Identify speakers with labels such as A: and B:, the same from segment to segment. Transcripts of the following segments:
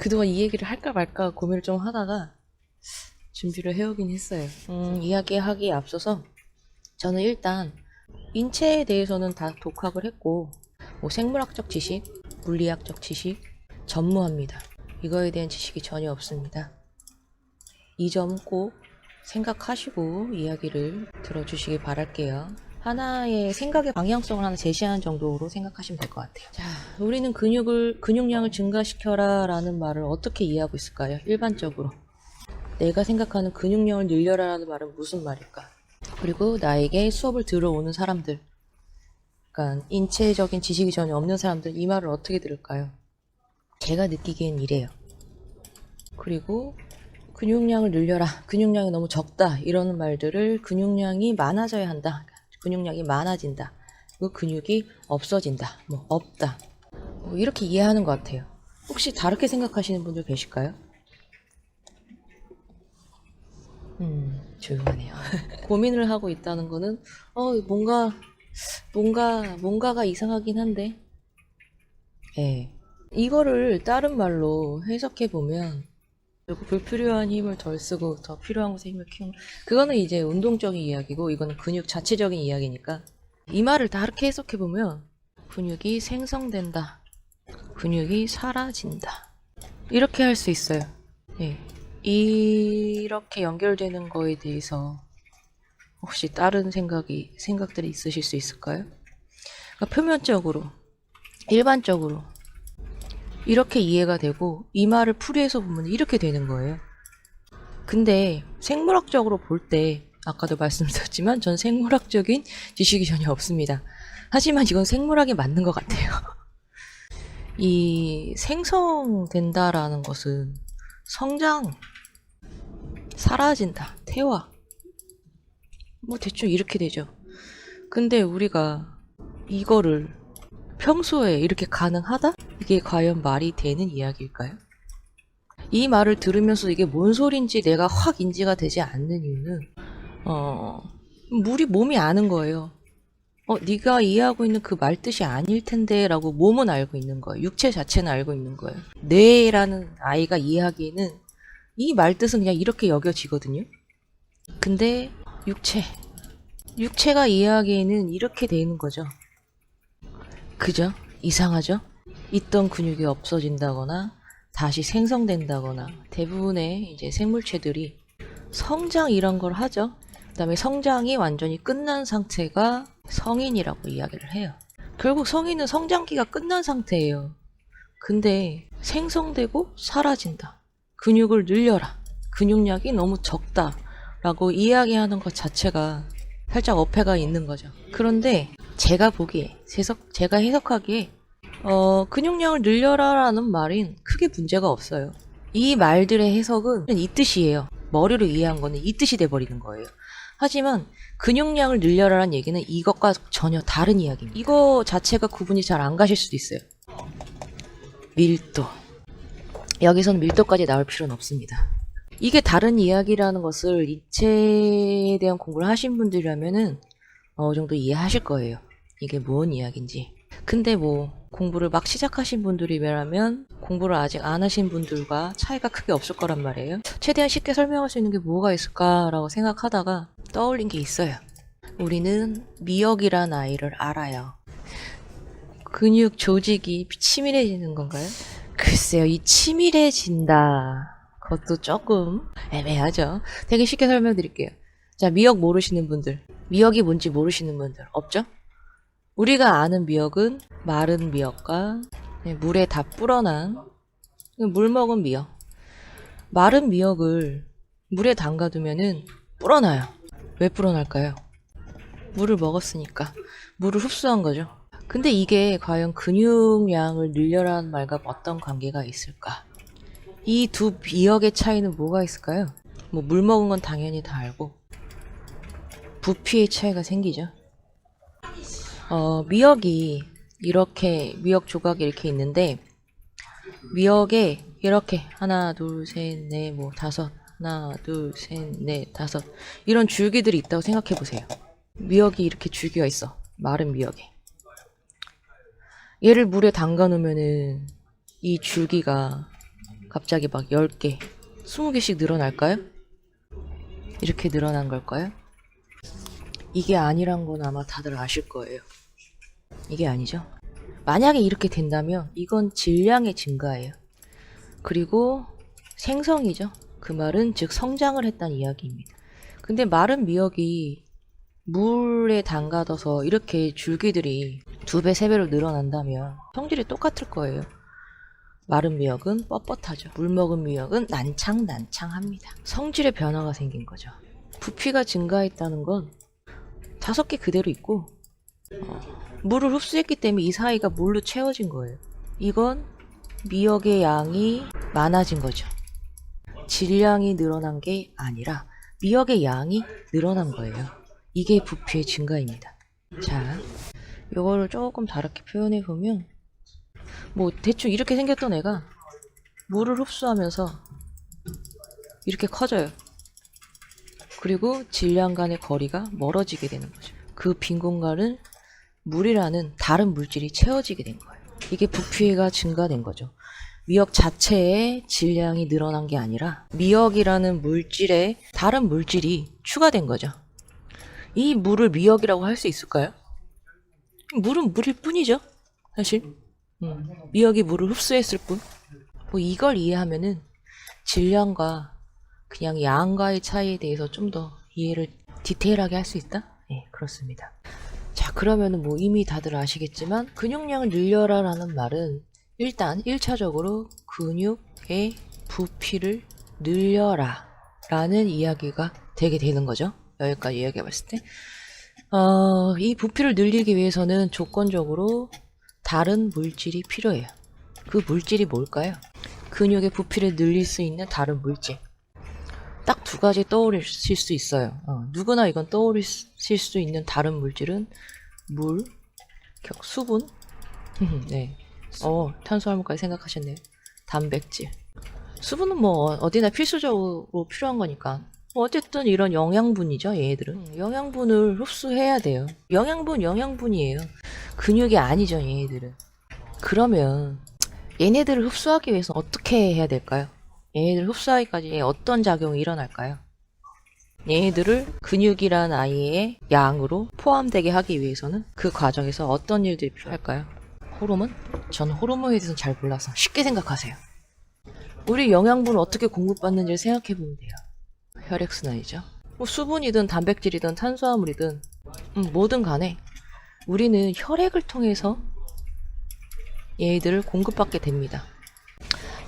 A: 그동안 이 얘기를 할까 말까 고민을 좀 하다가 준비를 해오긴 했어요. 음, 이야기하기에 앞서서 저는 일단 인체에 대해서는 다 독학을 했고 뭐 생물학적 지식, 물리학적 지식 전무합니다. 이거에 대한 지식이 전혀 없습니다. 이 점 꼭 생각하시고 이야기를 들어주시기 바랄게요. 하나의 생각의 방향성을 하나 제시하는 정도로 생각하시면 될 것 같아요. 자, 우리는 근육을, 근육량을 증가시켜라 라는 말을 어떻게 이해하고 있을까요? 일반적으로. 내가 생각하는 근육량을 늘려라 라는 말은 무슨 말일까? 그리고 나에게 수업을 들어오는 사람들. 그러니까 인체적인 지식이 전혀 없는 사람들 이 말을 어떻게 들을까요? 제가 느끼기엔 이래요. 그리고 근육량을 늘려라. 근육량이 너무 적다. 이러는 말들을 근육량이 많아져야 한다. 근육량이 많아진다. 그 근육이 없어진다. 뭐 없다. 뭐 이렇게 이해하는 것 같아요. 혹시 다르게 생각하시는 분들 계실까요? 음, 조용하네요. 고민을 하고 있다는 거는 어 뭔가 뭔가 뭔가가 이상하긴 한데. 예. 이거를 다른 말로 해석해 보면 그리고 불필요한 힘을 덜 쓰고 더 필요한 곳에 힘을 키우는 그거는 이제 운동적인 이야기고 이거는 근육 자체적인 이야기니까 이 말을 다르게 해석해 보면 근육이 생성된다 근육이 사라진다 이렇게 할 수 있어요 예. 이렇게 연결되는 거에 대해서 혹시 다른 생각이 생각들이 있으실 수 있을까요? 그러니까 표면적으로 일반적으로 이렇게 이해가 되고 이 말을 풀이해서 보면 이렇게 되는 거예요. 근데 생물학적으로 볼 때 아까도 말씀드렸지만 전 생물학적인 지식이 전혀 없습니다. 하지만 이건 생물학에 맞는 것 같아요. 이 생성된다라는 것은 성장, 사라진다, 태화. 뭐 대충 이렇게 되죠. 근데 우리가 이거를 평소에 이렇게 가능하다? 이게 과연 말이 되는 이야기일까요? 이 말을 들으면서 이게 뭔 소린지 내가 확 인지가 되지 않는 이유는 어 우리 몸이 아는 거예요. 어 네가 이해하고 있는 그 말 뜻이 아닐 텐데라고 몸은 알고 있는 거예요. 육체 자체는 알고 있는 거예요. 뇌라는 아이가 이해하기에는 이 말 뜻은 그냥 이렇게 여겨지거든요. 근데 육체 육체가 이해하기에는 이렇게 되는 거죠. 그죠? 이상하죠? 있던 근육이 없어진다거나 다시 생성된다거나 대부분의 이제 생물체들이 성장 이런 걸 하죠. 그다음에 성장이 완전히 끝난 상태가 성인이라고 이야기를 해요. 결국 성인은 성장기가 끝난 상태예요. 근데 생성되고 사라진다. 근육을 늘려라. 근육량이 너무 적다. 라고 이야기하는 것 자체가 살짝 어폐가 있는 거죠. 그런데 제가 보기에, 해석, 제가 해석하기에 어, 근육량을 늘려라라는 말인 크게 문제가 없어요. 이 말들의 해석은 이 뜻이에요. 머리로 이해한 거는 이 뜻이 돼버리는 거예요. 하지만 근육량을 늘려라라는 얘기는 이것과 전혀 다른 이야기입니다. 이거 자체가 구분이 잘 안 가실 수도 있어요. 밀도. 여기서는 밀도까지 나올 필요는 없습니다. 이게 다른 이야기라는 것을 인체에 대한 공부를 하신 분들이라면은 어느 정도 이해하실 거예요. 이게 뭔 이야기인지. 근데 뭐 공부를 막 시작하신 분들이라면 공부를 아직 안 하신 분들과 차이가 크게 없을 거란 말이에요. 최대한 쉽게 설명할 수 있는 게 뭐가 있을까라고 생각하다가 떠올린 게 있어요. 우리는 미역이란 아이를 알아요. 근육 조직이 치밀해지는 건가요? 글쎄요, 이 치밀해진다. 그것도 조금 애매하죠. 되게 쉽게 설명드릴게요. 자, 미역 모르시는 분들. 미역이 뭔지 모르시는 분들 없죠? 우리가 아는 미역은 마른 미역과 네, 물에 다 불어난 물 먹은 미역. 마른 미역을 물에 담가두면은 불어나요. 왜 불어날까요? 물을 먹었으니까. 물을 흡수한 거죠. 근데 이게 과연 근육량을 늘려라는 말과 어떤 관계가 있을까? 이 두 미역의 차이는 뭐가 있을까요? 뭐 물 먹은 건 당연히 다 알고 부피의 차이가 생기죠. 어, 미역이 이렇게 미역 조각이 이렇게 있는데 미역에 이렇게 하나 둘 셋 넷 뭐 다섯 하나 둘 셋 넷 다섯 이런 줄기들이 있다고 생각해 보세요. 미역이 이렇게 줄기가 있어 마른 미역에 얘를 물에 담가 놓으면은 이 줄기가 갑자기 막 10개, 20개씩 늘어날까요? 이렇게 늘어난 걸까요? 이게 아니란 건 아마 다들 아실 거예요. 이게 아니죠. 만약에 이렇게 된다면 이건 질량의 증가예요. 그리고 생성이죠. 그 말은 즉 성장을 했다는 이야기입니다. 근데 마른 미역이 물에 담가둬서 이렇게 줄기들이 두 배, 세 배로 늘어난다면 성질이 똑같을 거예요. 마른 미역은 뻣뻣하죠. 물 먹은 미역은 난창난창합니다. 성질의 변화가 생긴 거죠. 부피가 증가했다는 건 다섯 개 그대로 있고 어, 물을 흡수했기 때문에 이 사이가 물로 채워진 거예요. 이건 미역의 양이 많아진 거죠. 질량이 늘어난 게 아니라 미역의 양이 늘어난 거예요. 이게 부피의 증가입니다. 자, 요거를 조금 다르게 표현해 보면 뭐 대충 이렇게 생겼던 애가 물을 흡수하면서 이렇게 커져요. 그리고 질량 간의 거리가 멀어지게 되는 거죠. 그 빈 공간을 물이라는 다른 물질이 채워지게 된 거예요. 이게 부피가 증가된 거죠. 미역 자체의 질량이 늘어난 게 아니라 미역이라는 물질에 다른 물질이 추가된 거죠. 이 물을 미역이라고 할 수 있을까요? 물은 물일 뿐이죠. 사실. 음, 미역이 물을 흡수했을 뿐. 뭐 이걸 이해하면은 질량과 그냥 양과의 차이에 대해서 좀 더 이해를 디테일하게 할 수 있다? 네, 그렇습니다. 자, 그러면은 뭐 이미 다들 아시겠지만 근육량을 늘려라 라는 말은 일단 1차적으로 근육의 부피를 늘려라 라는 이야기가 되게 되는 거죠. 여기까지 이야기해 봤을 때. 어, 이 부피를 늘리기 위해서는 조건적으로 다른 물질이 필요해요. 그 물질이 뭘까요? 근육의 부피를 늘릴 수 있는 다른 물질. 딱 두 가지 떠오르실 수 있어요. 어, 누구나 이건 떠오르실 수 있는 다른 물질은 물, 격, 수분, 네. 어, 탄수화물까지 생각하셨네요. 단백질. 수분은 뭐 어디나 필수적으로 필요한 거니까. 뭐 어쨌든 이런 영양분이죠, 얘들은. 음, 영양분을 흡수해야 돼요. 영양분, 영양분이에요. 근육이 아니죠, 얘네들은. 그러면 얘네들을 흡수하기 위해서 어떻게 해야 될까요? 얘네들 흡수하기까지 어떤 작용이 일어날까요? 얘네들을 근육이란 아이의 양으로 포함되게 하기 위해서는 그 과정에서 어떤 일들이 필요할까요? 호르몬? 저는 호르몬에 대해서는 잘 몰라서 쉽게 생각하세요. 우리 영양분을 어떻게 공급받는지를 생각해 보면 돼요. 혈액순환이죠. 뭐 수분이든 단백질이든 탄수화물이든 음, 뭐든 간에 우리는 혈액을 통해서 얘들을 공급받게 됩니다.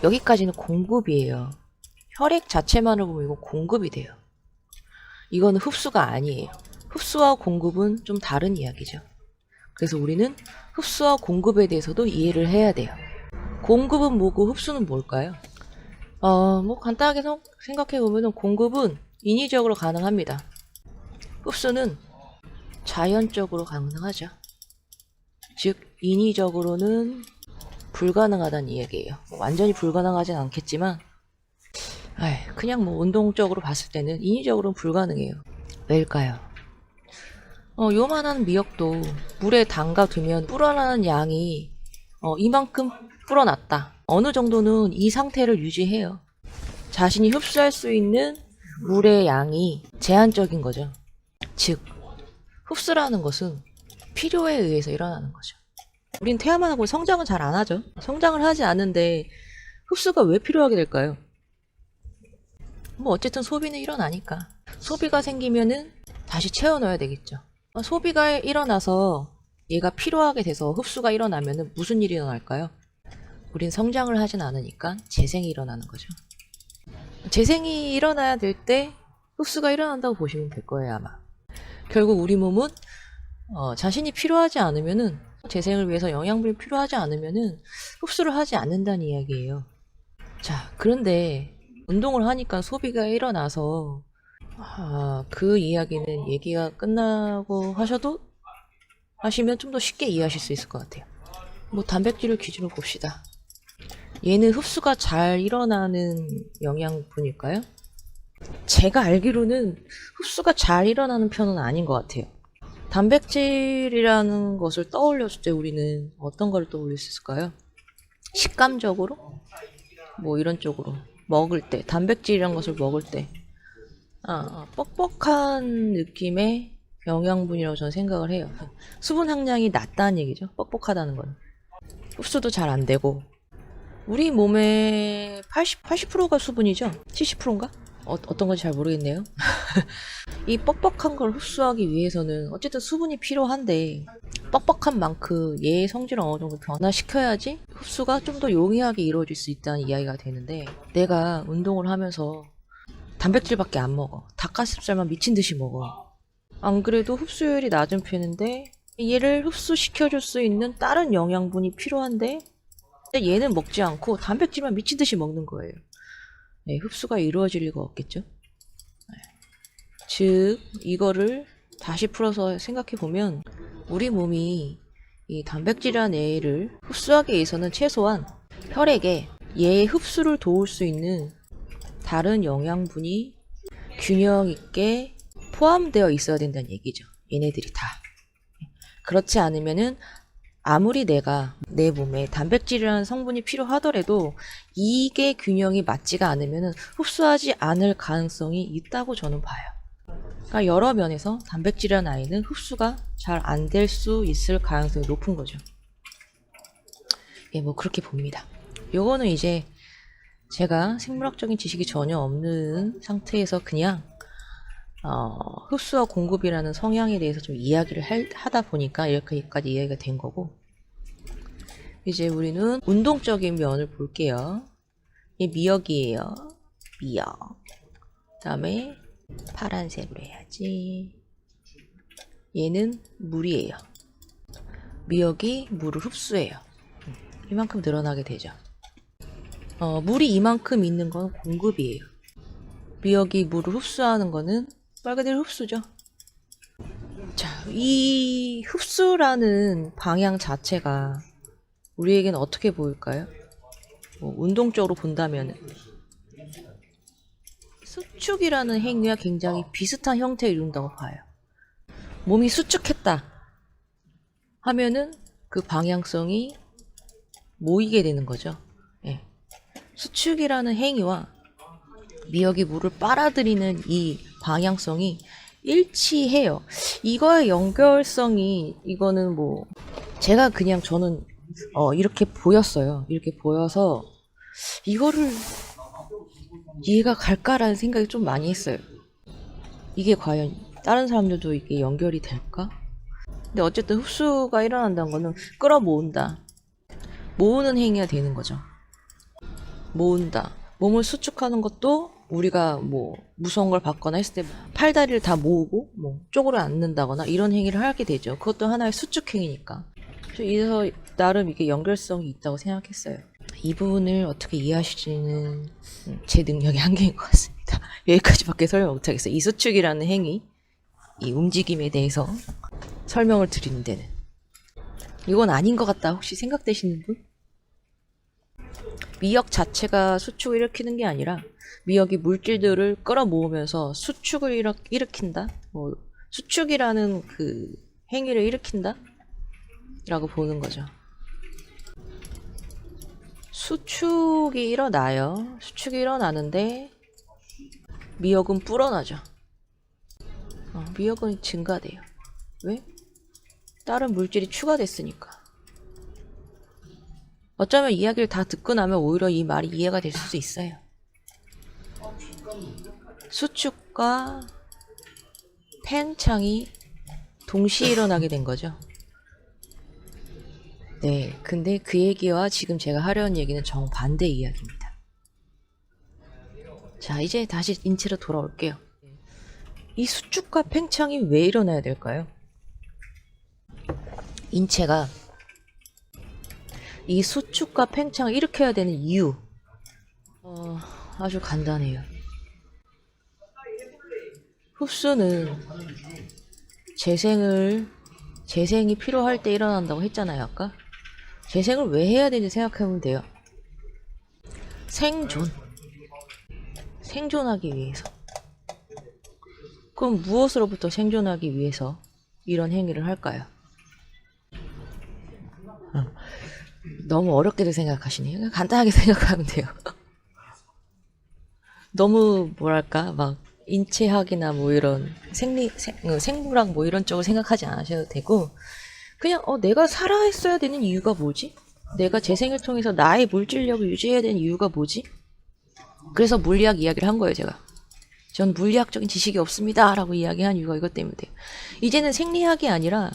A: 여기까지는 공급이에요. 혈액 자체만을 보면 이건 공급이 돼요. 이거는 흡수가 아니에요. 흡수와 공급은 좀 다른 이야기죠. 그래서 우리는 흡수와 공급에 대해서도 이해를 해야 돼요. 공급은 뭐고 흡수는 뭘까요? 어, 뭐 간단하게 생각해 보면 공급은 인위적으로 가능합니다. 흡수는 자연적으로 가능하죠. 즉 인위적으로는 불가능하다는 이야기예요. 뭐 완전히 불가능하진 않겠지만 아이, 그냥 뭐 운동적으로 봤을 때는 인위적으로는 불가능해요. 왜일까요? 어, 요만한 미역도 물에 담가두면 불어나는 양이 어, 이만큼 불어났다. 어느 정도는 이 상태를 유지해요. 자신이 흡수할 수 있는 물의 양이 제한적인 거죠. 즉, 흡수라는 것은 필요에 의해서 일어나는 거죠. 우린 태아만 하고 성장은 잘 안 하죠. 성장을 하지 않는데 흡수가 왜 필요하게 될까요? 뭐 어쨌든 소비는 일어나니까. 소비가 생기면은 다시 채워 넣어야 되겠죠. 어, 소비가 일어나서 얘가 필요하게 돼서 흡수가 일어나면은 무슨 일이 일어날까요? 우린 성장을 하진 않으니까 재생이 일어나는 거죠. 재생이 일어나야 될 때 흡수가 일어난다고 보시면 될 거예요, 아마. 결국 우리 몸은 어, 자신이 필요하지 않으면은 재생을 위해서 영양분이 필요하지 않으면은 흡수를 하지 않는다는 이야기예요. 자, 그런데 운동을 하니까 소비가 일어나서 아, 그 이야기는 얘기가 끝나고 하셔도 하시면 좀 더 쉽게 이해하실 수 있을 것 같아요. 뭐 단백질을 기준으로 봅시다. 얘는 흡수가 잘 일어나는 영양분일까요? 제가 알기로는 흡수가 잘 일어나는 편은 아닌 것 같아요. 단백질이라는 것을 떠올렸을 때 우리는 어떤 걸 떠올릴 수 있을까요? 식감적으로? 뭐 이런 쪽으로 먹을 때 단백질이란 것을 먹을 때 아, 뻑뻑한 느낌의 영양분이라고 저는 생각을 해요. 수분 함량이 낮다는 얘기죠. 뻑뻑하다는 건. 흡수도 잘 안 되고 우리 몸의 80, 80%가 수분이죠? 70%인가? 어, 어떤 건지 잘 모르겠네요. 이 뻑뻑한 걸 흡수하기 위해서는 어쨌든 수분이 필요한데 뻑뻑한 만큼 얘의 성질을 어느 정도 변화시켜야지 흡수가 좀 더 용이하게 이루어질 수 있다는 이야기가 되는데 내가 운동을 하면서 단백질밖에 안 먹어. 닭가슴살만 미친 듯이 먹어. 안 그래도 흡수율이 낮은 편인데 얘를 흡수시켜줄 수 있는 다른 영양분이 필요한데 얘는 먹지 않고 단백질만 미친 듯이 먹는 거예요. 네, 흡수가 이루어질 리가 없겠죠. 네. 즉 이거를 다시 풀어서 생각해 보면 우리 몸이 이 단백질이라는 애를 흡수하기 위해서는 최소한 혈액에 얘의 흡수를 도울 수 있는 다른 영양분이 균형 있게 포함되어 있어야 된다는 얘기죠. 얘네들이 다. 그렇지 않으면은 아무리 내가 내 몸에 단백질이라는 성분이 필요하더라도 이게 균형이 맞지가 않으면은 흡수하지 않을 가능성이 있다고 저는 봐요. 그러니까 여러 면에서 단백질이라는 아이는 흡수가 잘 안 될 수 있을 가능성이 높은 거죠. 예, 뭐 그렇게 봅니다. 요거는 이제 제가 생물학적인 지식이 전혀 없는 상태에서 그냥 어, 흡수와 공급이라는 성향에 대해서 좀 이야기를 할- 하다 보니까 이렇게까지 이야기가 된 거고 이제 우리는 운동적인 면을 볼게요. 이 미역이에요. 미역. 그다음에 파란색으로 해야지. 얘는 물이에요. 미역이 물을 흡수해요. 음, 이만큼 늘어나게 되죠. 어, 물이 이만큼 있는 건 공급이에요. 미역이 물을 흡수하는 거는 말 그대로 흡수죠. 자, 이 흡수라는 방향 자체가 우리에게는 어떻게 보일까요? 뭐 운동적으로 본다면 수축이라는 행위와 굉장히 비슷한 형태를 이룬다고 봐요. 몸이 수축했다 하면은 그 방향성이 모이게 되는 거죠. 예. 수축이라는 행위와 미역이 물을 빨아들이는 이 방향성이 일치해요. 이거의 연결성이 이거는 뭐 제가 그냥 저는 어 이렇게 보였어요. 이렇게 보여서 이거를 이해가 갈까라는 생각이 좀 많이 했어요. 이게 과연 다른 사람들도 이게 연결이 될까? 근데 어쨌든 흡수가 일어난다는 거는 끌어모은다. 모으는 행위가 되는 거죠. 모은다. 몸을 수축하는 것도 우리가 뭐 무서운 걸 받거나 했을 때 팔다리를 다 모으고 뭐 쪼그려 앉는다거나 이런 행위를 하게 되죠. 그것도 하나의 수축 행위니까. 그래서 나름 이게 연결성이 있다고 생각했어요. 이 부분을 어떻게 이해하실지는 음, 제 능력의 한계인 것 같습니다. 여기까지밖에 설명 못하겠어요. 이 수축이라는 행위, 이 움직임에 대해서 설명을 드리는 데는 이건 아닌 것 같다 혹시 생각되시는 분? 미역 자체가 수축을 일으키는 게 아니라 미역이 물질들을 끌어모으면서 수축을 일으, 일으킨다. 뭐 수축이라는 그 행위를 일으킨다. 라고 보는 거죠. 수축이 일어나요. 수축이 일어나는데 미역은 불어나죠. 어, 미역은 증가돼요. 왜? 다른 물질이 추가됐으니까. 어쩌면 이야기를 다 듣고 나면 오히려 이 말이 이해가 될 수도 있어요. 수축과 팽창이 동시에 일어나게 된 거죠. 네, 근데 그 얘기와 지금 제가 하려는 얘기는 정반대 이야기입니다. 자, 이제 다시 인체로 돌아올게요. 이 수축과 팽창이 왜 일어나야 될까요? 인체가 이 수축과 팽창을 일으켜야 되는 이유 어, 아주 간단해요. 흡수는 재생을 재생이 필요할 때 일어난다고 했잖아요 아까 재생을 왜 해야 되는지 생각해보면 돼요. 생존 생존하기 위해서 그럼 무엇으로부터 생존하기 위해서 이런 행위를 할까요? 어, 너무 어렵게도 생각하시네요. 간단하게 생각하면 돼요. 너무 뭐랄까 막 인체학이나 뭐 이런 생리 생, 어, 생물학 뭐 이런 쪽을 생각하지 않으셔도 되고 그냥 어 내가 살아있어야 되는 이유가 뭐지? 내가 재생을 통해서 나의 물질력을 유지해야 되는 이유가 뭐지? 그래서 물리학 이야기를 한 거예요 제가. 전 물리학적인 지식이 없습니다 라고 이야기한 이유가 이것 때문이에요. 이제는 생리학이 아니라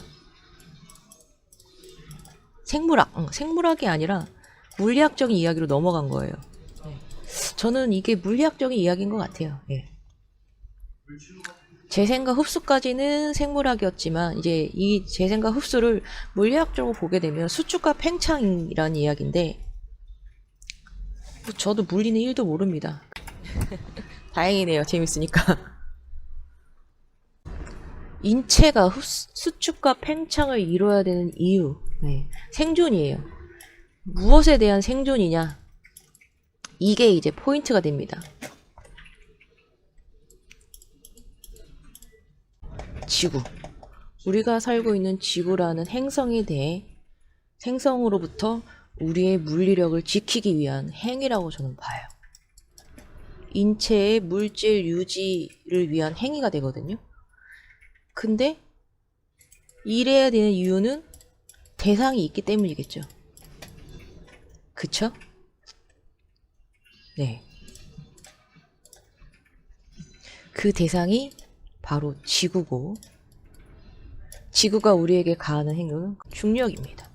A: 생물학, 응, 생물학이 아니라 물리학적인 이야기로 넘어간 거예요. 네. 저는 이게 물리학적인 이야기인 것 같아요. 예. 재생과 흡수까지는 생물학이었지만 이제 이 재생과 흡수를 물리학적으로 보게 되면 수축과 팽창이라는 이야기인데 뭐 저도 물리는 1도 모릅니다. 다행이네요. 재밌으니까. 인체가 흡수, 수축과 팽창을 이뤄야 되는 이유. 네. 생존이에요. 무엇에 대한 생존이냐? 이게 이제 포인트가 됩니다. 지구. 우리가 살고 있는 지구라는 행성에 대해 생성으로부터 우리의 물리력을 지키기 위한 행위라고 저는 봐요. 인체의 물질 유지를 위한 행위가 되거든요. 근데 이래야 되는 이유는 대상이 있기 때문이겠죠. 그쵸? 네. 그 대상이 바로 지구고, 지구가 우리에게 가하는 행위는 중력입니다.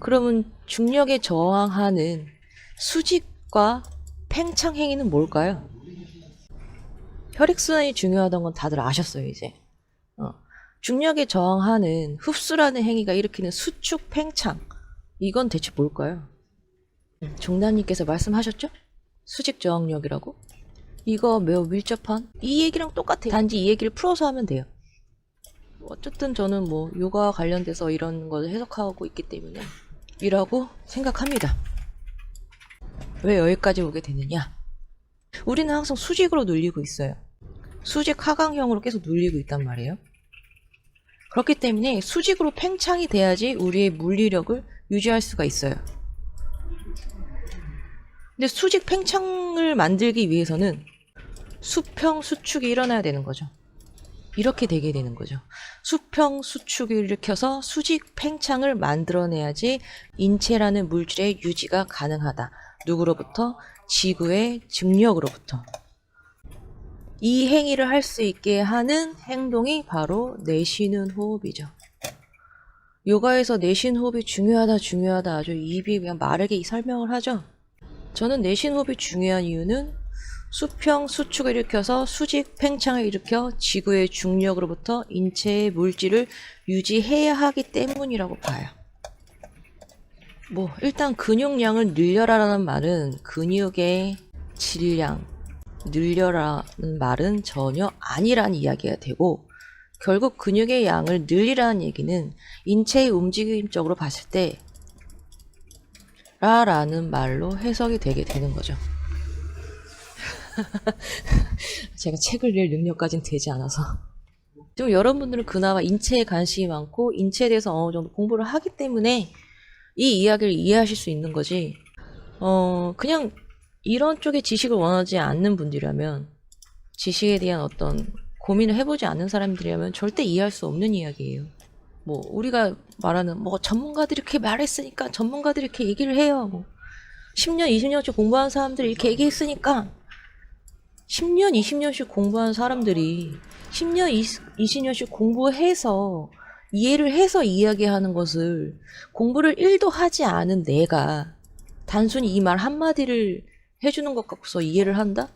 A: 그러면 중력에 저항하는 수직과 팽창 행위는 뭘까요? 혈액순환이 중요하다는 건 다들 아셨어요, 이제. 어. 중력에 저항하는 흡수라는 행위가 일으키는 수축 팽창. 이건 대체 뭘까요? 종단님께서 말씀하셨죠? 수직 저항력이라고? 이거 매우 밀접한 이 얘기랑 똑같아요. 단지 이 얘기를 풀어서 하면 돼요. 어쨌든 저는 뭐 요가 관련돼서 이런 걸 해석하고 있기 때문에 이라고 생각합니다. 왜 여기까지 오게 되느냐? 우리는 항상 수직으로 눌리고 있어요. 수직 하강형으로 계속 눌리고 있단 말이에요. 그렇기 때문에 수직으로 팽창이 돼야지 우리의 물리력을 유지할 수가 있어요. 근데 수직 팽창을 만들기 위해서는 수평 수축이 일어나야 되는 거죠. 이렇게 되게 되는 거죠. 수평 수축을 일으켜서 수직 팽창을 만들어내야지 인체라는 물질의 유지가 가능하다. 누구로부터? 지구의 중력으로부터. 이 행위를 할 수 있게 하는 행동이 바로 내쉬는 호흡이죠. 요가에서 내쉬는 호흡이 중요하다, 중요하다 아주 입이 그냥 마르게 설명을 하죠. 저는 내쉬는 호흡이 중요한 이유는 수평 수축을 일으켜서 수직 팽창을 일으켜 지구의 중력으로부터 인체의 물질을 유지해야 하기 때문이라고 봐요. 뭐 일단 근육량을 늘려라라는 말은 근육의 질량 늘려라는 말은 전혀 아니라는 이야기가 되고 결국 근육의 양을 늘리라는 얘기는 인체의 움직임적으로 봤을 때 라라는 말로 해석이 되게 되는 거죠. 제가 책을 낼 능력까지는 되지 않아서. 좀 여러분들은 그나마 인체에 관심이 많고 인체에 대해서 어느 정도 공부를 하기 때문에 이 이야기를 이해하실 수 있는 거지. 어, 그냥 이런 쪽의 지식을 원하지 않는 분들이라면 지식에 대한 어떤 고민을 해보지 않는 사람들이라면 절대 이해할 수 없는 이야기예요. 뭐 우리가 말하는 뭐 전문가들이 이렇게 말했으니까 전문가들이 이렇게 얘기를 해요. 뭐 10년, 20년씩 공부한 사람들이 이렇게 얘기했으니까 10년, 20년씩 공부한 사람들이 10년, 20 년씩 공부해서 이해를 해서 이야기하는 것을 공부를 1도 하지 않은 내가 단순히 이 말 한마디를 해주는 것 같고서 이해를 한다?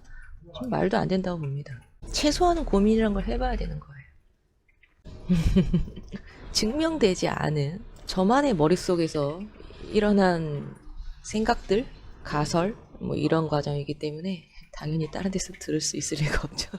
A: 좀 말도 안 된다고 봅니다. 최소한은 고민이란 걸 해봐야 되는 거예요. 증명되지 않은 저만의 머릿속에서 일어난 생각들, 가설, 뭐 이런 과정이기 때문에 당연히 다른 데서 들을 수 있을 리가 없죠.